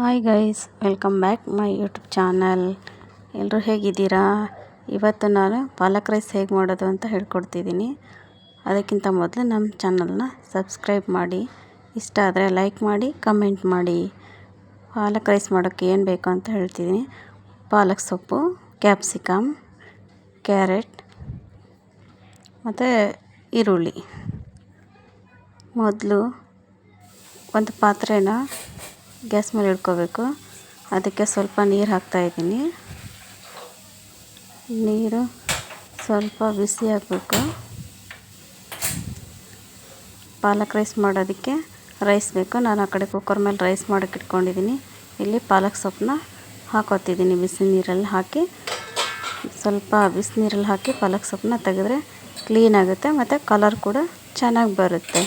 Hi guys welcome back my YouTube channel ಎಲ್ಲರೂ ಹೇಗಿದ್ದೀರಾ? ಇವತ್ತು ನಾನು ಪಾಲಕ್ ರೈಸ್ ಹೇಗೆ ಮಾಡೋದು ಅಂತ ಹೇಳ್ಕೊಡ್ತಿದ್ದೀನಿ. ಅದಕ್ಕಿಂತ ಮೊದಲು ನಮ್ಮ ಚಾನಲ್ನ ಸಬ್ಸ್ಕ್ರೈಬ್ ಮಾಡಿ. ಇಷ್ಟ ಆದರೆ ಲೈಕ್ ಮಾಡಿ ಕಮೆಂಟ್ ಮಾಡಿ. ಪಾಲಕ್ ರೈಸ್ ಮಾಡೋಕ್ಕೆ ಏನು ಬೇಕು ಅಂತ ಹೇಳ್ತಿದ್ದೀನಿ. ಪಾಲಕ್ ಸೊಪ್ಪು ಕ್ಯಾಪ್ಸಿಕಮ್ ಕ್ಯಾರೆಟ್ ಮತ್ತು ಈರುಳ್ಳಿ. ಮೊದಲು ಒಂದು ಪಾತ್ರೆನ ಗ್ಯಾಸ್ ಮೇಲೆ ಇಟ್ಕೋಬೇಕು ಅದಕ್ಕೆ ಸ್ವಲ್ಪ ನೀರು ಹಾಕ್ತಾಯಿದ್ದೀನಿ ನೀರು ಸ್ವಲ್ಪ ಬಿಸಿ ಹಾಕಬೇಕು ಪಾಲಕ್ ರೈಸ್ ಮಾಡೋದಕ್ಕೆ ರೈಸ್ ಬೇಕು. ನಾನು ಆ ಕಡೆ ಕುಕ್ಕರ್ ಮೇಲೆ ರೈಸ್ ಮಾಡೋಕೆ ಇಟ್ಕೊಂಡಿದ್ದೀನಿ ಇಲ್ಲಿ ಪಾಲಕ್ ಸೊಪ್ಪನ್ನ ಹಾಕೋತಿದ್ದೀನಿ ಬಿಸಿ ನೀರಲ್ಲಿ ಹಾಕಿ, ಸ್ವಲ್ಪ ಬಿಸಿನೀರಲ್ಲಿ ಹಾಕಿ ಪಾಲಕ್ ಸೊಪ್ಪನ್ನ ತೆಗೆದ್ರೆ ಕ್ಲೀನ್ ಆಗುತ್ತೆ. ಮತ್ತು ಕಲರ್ ಕೂಡ ಚೆನ್ನಾಗಿ ಬರುತ್ತೆ.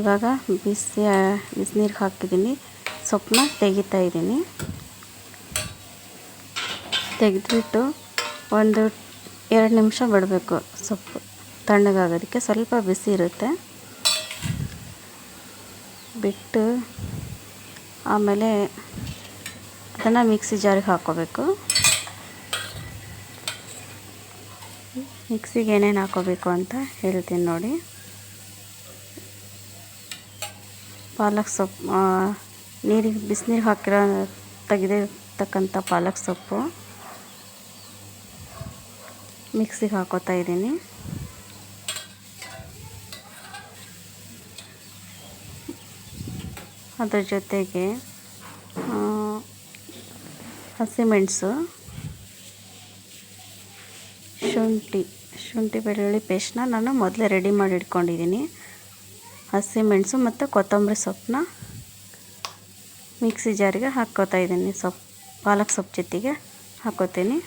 ಇವಾಗ ಬಿಸಿ ಬಿಸಿನೀರಿಗೆ ಹಾಕಿದ್ದೀನಿ. ಸೊಪ್ಪನ್ನ ತೆಗಿತಾ ಇದ್ದೀನಿ. ತೆಗೆದ್ಬಿಟ್ಟು ಒಂದು ಎರಡು ನಿಮಿಷ ಬಿಡಬೇಕು ಸೊಪ್ಪು. ತಣ್ಣಗಾಗೋದಕ್ಕೆ ಸ್ವಲ್ಪ ಬಿಸಿ ಇರುತ್ತೆ. ಬಿಟ್ಟು ಆಮೇಲೆ ಅದನ್ನು ಮಿಕ್ಸಿ ಜಾರಿಗೆ ಹಾಕ್ಕೋಬೇಕು. ಮಿಕ್ಸಿಗೆ ಏನೇನು ಹಾಕೋಬೇಕು ಅಂತ ಹೇಳ್ತೀನಿ ನೋಡಿ. ಪಾಲಕ್ ಸೊಪ್ಪು ನೀರಿಗೆ ಬಿಸಿನೀರು ಹಾಕಿರೋ ತೆಗೆದಿರ್ತಕ್ಕಂಥ ಪಾಲಕ್ ಸೊಪ್ಪು ಮಿಕ್ಸಿಗೆ ಹಾಕೋತಾ ಇದ್ದೀನಿ. ಅದ್ರ ಜೊತೆಗೆ ಹಸಿಮೆಣಸು, ಶುಂಠಿ ಶುಂಠಿ ಬೆಳ್ಳುಳ್ಳಿ ಪೇಸ್ಟ್ನ ನಾನು ಮೊದಲೇ ರೆಡಿ ಮಾಡಿ ಇಟ್ಕೊಂಡಿದ್ದೀನಿ. ಹಸಿಮೆಣಸು ಮತ್ತು ಕೊತ್ತಂಬರಿ ಸೊಪ್ಪನ್ನ ಮಿಕ್ಸಿ ಜಾರಿಗೆ ಹಾಕ್ಕೋತಾ ಇದ್ದೀನಿ ಸೊಪ್ಪು ಪಾಲಕ್ ಸೊಪ್ಪು ಜೊತೆಗೆ ಹಾಕ್ಕೋತೀನಿ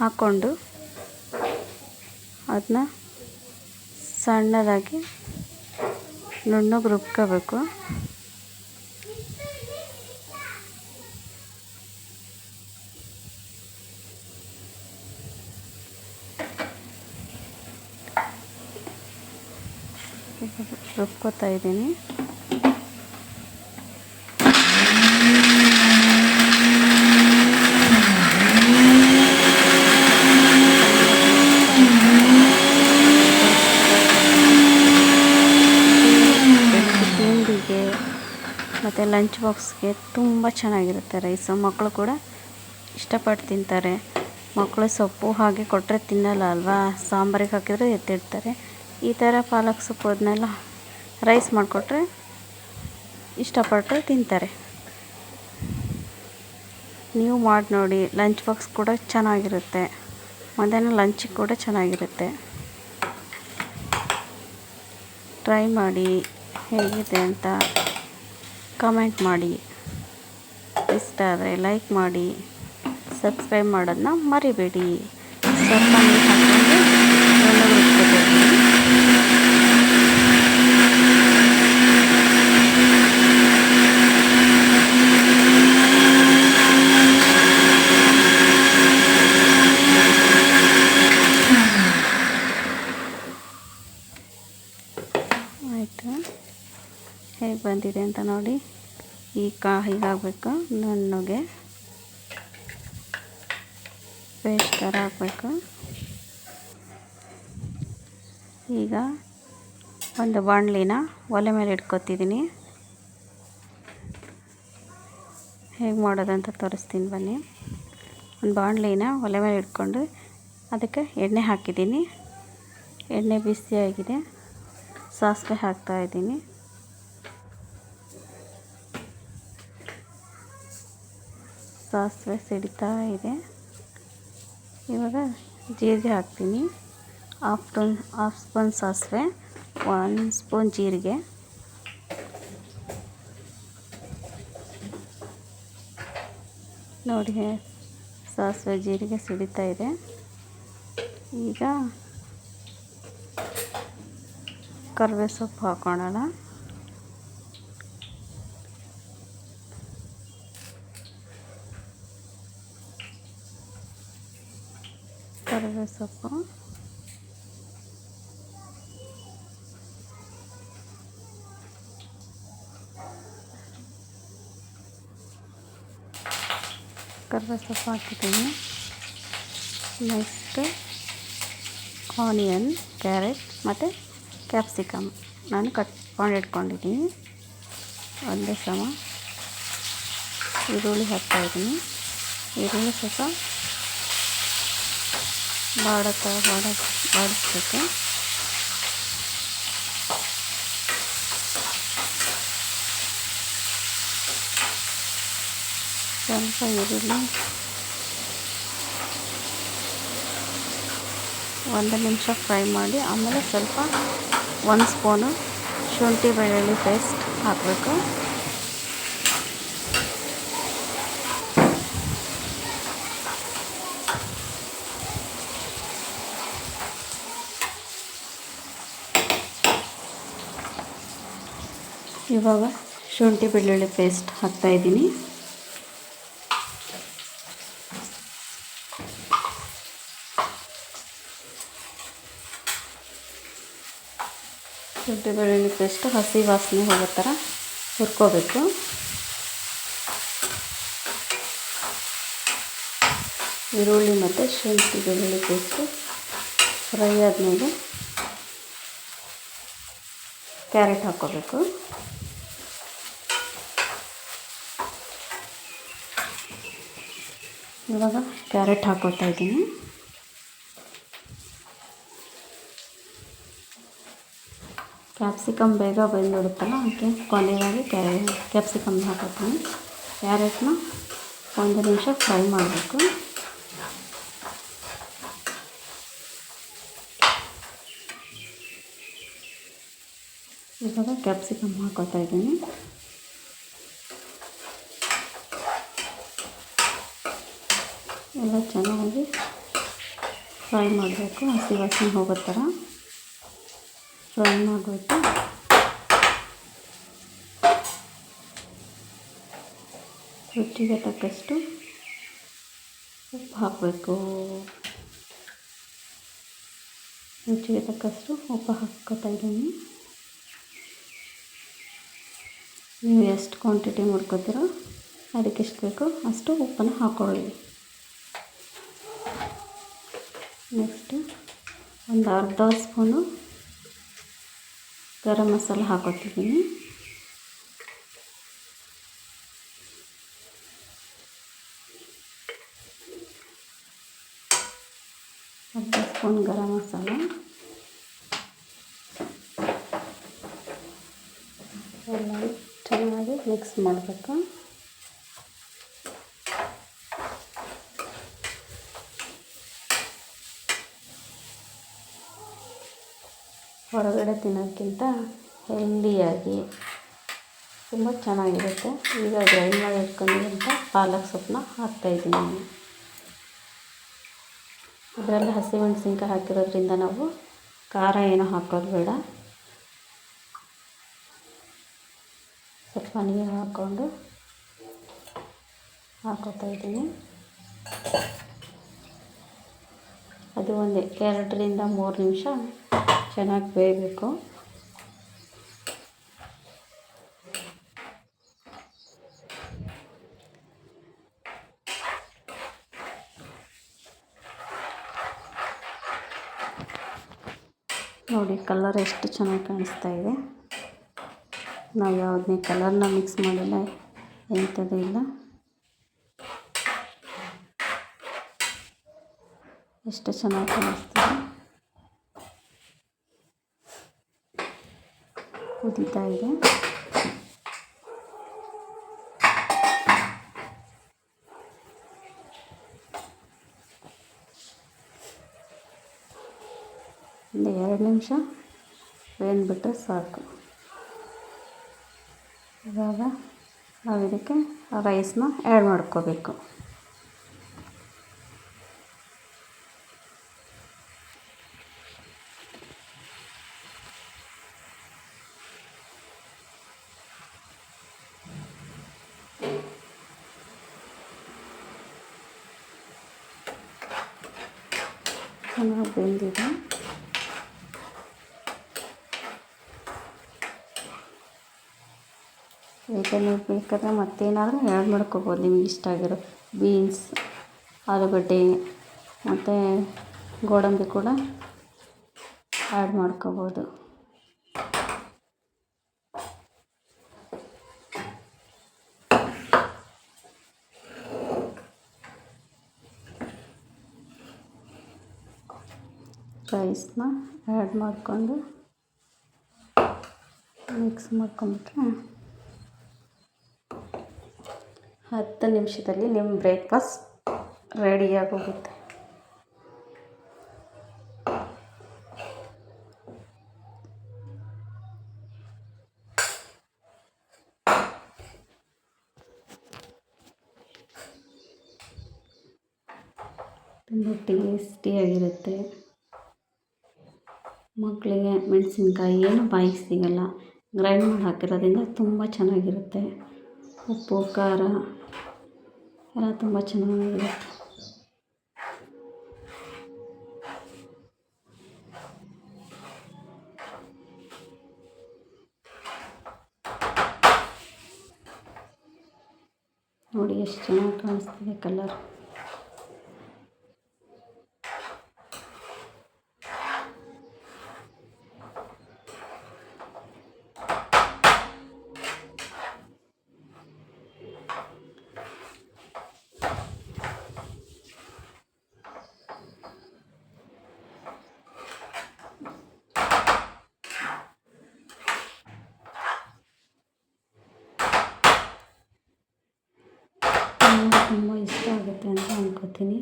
ಹಾಕ್ಕೊಂಡು ಅದನ್ನ ಸಣ್ಣದಾಗಿ ನುಣ್ಣಗೆ ರುಬ್ಕೋಬೇಕು. ರುಬ್ಕೋತಾ ಇದ್ದೀನಿ. ಮತ್ತು ಲಂಚ್ ಬಾಕ್ಸ್ಗೆ ತುಂಬ ಚೆನ್ನಾಗಿರುತ್ತೆ ರೈಸು. ಮಕ್ಕಳು ಕೂಡ ಇಷ್ಟಪಟ್ಟು ತಿಂತಾರೆ. ಮಕ್ಕಳು ಸೊಪ್ಪು ಹಾಗೆ ಕೊಟ್ಟರೆ ತಿನ್ನಲ್ಲ ಅಲ್ವಾ? ಸಾಂಬಾರಿಗೆ ಹಾಕಿದರೆ ಎತ್ತಿಡ್ತಾರೆ. ಈ ಥರ ಪಾಲಕ್ ಸೊಪ್ಪು ಅದನ್ನೆಲ್ಲ ರೈಸ್ ಮಾಡಿಕೊಟ್ರೆ ಇಷ್ಟಪಟ್ಟು ತಿಂತಾರೆ. ನೀವು ಮಾಡಿ ನೋಡಿ ಲಂಚ್ ಬಾಕ್ಸ್ ಕೂಡ ಚೆನ್ನಾಗಿರುತ್ತೆ. ಮಧ್ಯಾಹ್ನ ಲಂಚಿಗೆ ಕೂಡ ಚೆನ್ನಾಗಿರುತ್ತೆ. ಟ್ರೈ ಮಾಡಿ ಹೇಗಿದೆ ಅಂತ ಕಮೆಂಟ್ ಮಾಡಿ. ಇಷ್ಟ ಆದರೆ ಲೈಕ್ ಮಾಡಿ ಸಬ್ಸ್ಕ್ರೈಬ್ ಮಾಡೋದನ್ನ ಮರಿಬೇಡಿ. ಸ್ವಲ್ಪ ನೀರು ಹಾಕ್ಕೊಂಡು ಆಯಿತು ಹೇಗೆ ಬಂದಿದೆ ಅಂತ ನೋಡಿ ಈ ಕಾ ಹೀಗಾಗಬೇಕು, ನುಣ್ಣಗೆ ಪೇಸ್ಟ್ ಥರ ಹಾಕಬೇಕು. ಈಗ ಒಂದು ಬಾಣಲಿನ ಒಲೆ ಮೇಲೆ ಇಟ್ಕೊತಿದ್ದೀನಿ. ಹೇಗೆ ಮಾಡೋದಂತ ತೋರಿಸ್ತೀನಿ ಬನ್ನಿ. ಒಂದು ಬಾಣಲಿನ ಒಲೆ ಮೇಲೆ ಇಟ್ಕೊಂಡು ಅದಕ್ಕೆ ಎಣ್ಣೆ ಹಾಕಿದ್ದೀನಿ. ಎಣ್ಣೆ ಬಿಸಿಯಾಗಿದೆ. ಸಾಸಿವೆ ಹಾಕ್ತಾ ಸಾಸಿವೆ ಸಿಡಿತಾ ಇದೆ. ಇವಾಗ ಜೀರಿಗೆ ಹಾಕ್ತೀನಿ. ಹಾಫ್ ಸ್ಪೂನ್ ಹಾಫ್ ಸ್ಪೂನ್ ಸಾಸಿವೆ, ಒನ್ ಸ್ಪೂನ್ ಜೀರಿಗೆ. ನೋಡಿ, ಸಾಸಿವೆ ಜೀರಿಗೆ ಸಿಡಿತಾ ಇದೆ. ಈಗ ಕರಿಬೇವು ಸೊಪ್ಪು ಹಾಕೊಳ್ಳೋಣ करेंगे सबको। करवा सफ़ा कितने नेक्स्ट आनियन क्यारेट मत कैप्सिकम नान कटी वे समी हाँ सफ़ा ಬಾಡತ್ತ ಮಾಡ ಬಾಡಿಸ್ಬೇಕು ಸ್ವಲ್ಪ ಈರುಳ್ಳಿ. ಒಂದು ನಿಮಿಷ ಫ್ರೈ ಮಾಡಿ, ಆಮೇಲೆ ಸ್ವಲ್ಪ ಒಂದು ಸ್ಪೂನು ಶುಂಠಿ ಬೆಳ್ಳುಳ್ಳಿ ಪೇಸ್ಟ್ ಹಾಕಬೇಕು. ಇವಾಗ ಶುಂಠಿ ಬೆಳ್ಳುಳ್ಳಿ ಪೇಸ್ಟ್ ಹಾಕ್ತಾಯಿದ್ದೀನಿ ಶುಂಠಿ ಬೆಳ್ಳುಳ್ಳಿ ಪೇಸ್ಟ್ ಹಸಿ ವಾಸನೆ ಹೋಗೋ ಥರ ಹುರ್ಕೋಬೇಕು. ಈರುಳ್ಳಿ ಮತ್ತು ಶುಂಠಿ ಬೆಳ್ಳುಳ್ಳಿ ಪೇಸ್ಟು ಫ್ರೈ ಆದಮೇಲೆ ಕ್ಯಾರೆಟ್ ಹಾಕ್ಕೋಬೇಕು. ಇವಾಗ ಕ್ಯಾರೆಟ್ ಹಾಕೋತಾ ಇದ್ದೀನಿ. ಕ್ಯಾಪ್ಸಿಕಮ್ ಬೇಗ ಬೆಂದಿಡುತ್ತಲ್ಲ, ಅದಕ್ಕೆ ಕೊನೆಯಾಗಿ ಕ್ಯಾರೆ, ಕ್ಯಾಪ್ಸಿಕಮ್ ಹಾಕೋತೀನಿ ಕ್ಯಾರೆಟ್ನ ಒಂದು ನಿಮಿಷ ಫ್ರೈ ಮಾಡಬೇಕು. ಇವಾಗ ಕ್ಯಾಪ್ಸಿಕಮ್ ಹಾಕೋತಾ ಇದ್ದೀನಿ. ಎಲ್ಲ ಚೆನ್ನಾಗಿ ಫ್ರೈ ಮಾಡಬೇಕು. ಹಸಿ ವಾಸನೆ ಹೋಗೋ ಥರ ಫ್ರೈ ಮಾಡಬೇಕು ರುಚಿಗೆ ತಕ್ಕಷ್ಟು ಉಪ್ಪು ಹಾಕಬೇಕು. ರುಚಿಗೆ ತಕ್ಕಷ್ಟು ಉಪ್ಪು ಹಾಕ್ಕೊತಾ ಇದ್ದೀನಿ ನೀವು ಎಷ್ಟು ಕ್ವಾಂಟಿಟಿ ಮಾಡ್ಕೋತೀರೋ ಅದಕ್ಕೆ ಎಷ್ಟು ಬೇಕೋ. ಅಷ್ಟು ಉಪ್ಪನ್ನು ಹಾಕ್ಕೊಳ್ಳಿ ನೆಕ್ಸ್ಟು ಒಂದು ಅರ್ಧ ಸ್ಪೂನು ಗರಂ ಮಸಾಲ ಹಾಕೋತಿದ್ದೀನಿ. ಅರ್ಧ ಸ್ಪೂನ್ ಗರಂ ಮಸಾಲ. ಎಲ್ಲ ಚೆನ್ನಾಗಿ ಮಿಕ್ಸ್ ಮಾಡಬೇಕು. ಹೊರಗಡೆ ತಿನ್ನೋಕ್ಕಿಂತ ಹೆಲ್ದಿಯಾಗಿ. ತುಂಬ ಚೆನ್ನಾಗಿರುತ್ತೆ. ಈಗ ಗ್ರೈಂಡ್ ಮಾಡಿ ಇಟ್ಕೊಂಡಿರೋಂಥ ಪಾಲಕ್ ಸೊಪ್ಪನ್ನ ಹಾಕ್ತಾಯಿದ್ದೀನಿ ಅದರಲ್ಲಿ ಹಸಿಮೆಣಸಿನ್ಕಾಯಿ ಹಾಕಿರೋದ್ರಿಂದ ನಾವು ಖಾರ ಏನೂ ಹಾಕೋದು ಬೇಡ. ಸ್ವಲ್ಪ ನೀರು ಹಾಕ್ಕೊಂಡು ಹಾಕೋತಾ ಇದ್ದೀನಿ. ಅದು ಒಂದು ಎರಡರಿಂದ ಮೂರು ನಿಮಿಷ ಚೆನ್ನಾಗಿ ಬೇಯಬೇಕು. ನೋಡಿ, ಕಲರ್ ಎಷ್ಟು ಚೆನ್ನಾಗಿ ಕಾಣಿಸ್ತಾ ಇದೆ. ನಾವು ಯಾವುದನ್ನೇ ಕಲರ್ನ ಮಿಕ್ಸ್ ಮಾಡಿಲ್ಲ, ಎಂಥದ್ದು ಇಲ್ಲ. ಎಷ್ಟು ಚೆನ್ನಾಗಿ ಕಾಣಿಸ್ತಿದೆ. ಕುದೀತಾ ಇದೆ. ಒಂದು ಎರಡು ನಿಮಿಷ ಬೇಂದ್ಬಿಟ್ರೆ ಸಾಕು. ಇವಾಗ ನಾವು ಇದಕ್ಕೆ ರೈಸ್ನ ಆ್ಯಡ್ ಮಾಡ್ಕೋಬೇಕು. ಚೆನ್ನಾಗಿ ಬೆಂದಿದೆ ಈಗ ನೀವು ಬೇಕಾದ್ರೆ ಮತ್ತೇನಾದರೂ ಆ್ಯಡ್ ಮಾಡ್ಕೋಬೋದು. ನಿಮ್ಗೆ ಇಷ್ಟ ಆಗಿರೋ ಬೀನ್ಸ್ ಆಲೂಗಡ್ಡೆ, ಮತ್ತು ಗೋಡಂಬಿ ಕೂಡ ಆ್ಯಡ್ ಮಾಡ್ಕೋಬೋದು. ರೈಸ್ನ ಆ್ಯಡ್ ಮಾಡಿಕೊಂಡು ಮಿಕ್ಸ್ ಮಾಡ್ಕೊಂಬಿಟ್ರೆ ಹತ್ತು ನಿಮಿಷದಲ್ಲಿ ನಿಮ್ಮ ಬ್ರೇಕ್ಫಾಸ್ಟ್ ರೆಡಿಯಾಗೋಗುತ್ತೆ. ತುಂಬ ಟೇಸ್ಟಿಯಾಗಿರುತ್ತೆ. ಮಕ್ಕಳಿಗೆ ಮೆಣಸಿನ್ಕಾಯಿ ಏನು ಬಾಯಿಗೆ ಸಿಗಲ್ಲ. ಗ್ರೈಂಡ್ ಮಾಡಿ ಹಾಕಿರೋದ್ರಿಂದ ತುಂಬ ಚೆನ್ನಾಗಿರುತ್ತೆ. ಉಪ್ಪು, ಖಾರ ಎಲ್ಲ ತುಂಬ ಚೆನ್ನಾಗಿರುತ್ತೆ ನೋಡಿ ಎಷ್ಟು ಚೆನ್ನಾಗಿ ಕಾಣಿಸ್ತಿದೆ ಕಲರ್ ತುಂಬ ಇಷ್ಟ ಆಗುತ್ತೆ ಅಂತ ಅಂದ್ಕೋತೀನಿ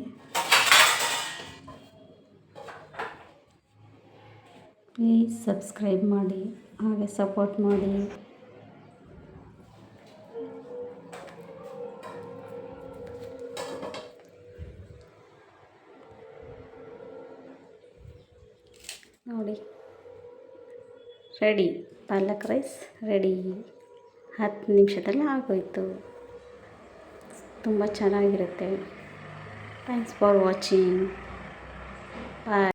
ಪ್ಲೀಸ್ ಸಬ್ಸ್ಕ್ರೈಬ್ ಮಾಡಿ, ಹಾಗೆ ಸಪೋರ್ಟ್ ಮಾಡಿ. ನೋಡಿ. ರೆಡಿ ಪಾಲಕ್ ರೈಸ್ ರೆಡಿ ಹತ್ತು ನಿಮಿಷದಲ್ಲಿ ಆಗೋಯ್ತು. ತುಂಬ ಚೆನ್ನಾಗಿರುತ್ತೆ. Thanks for watching bye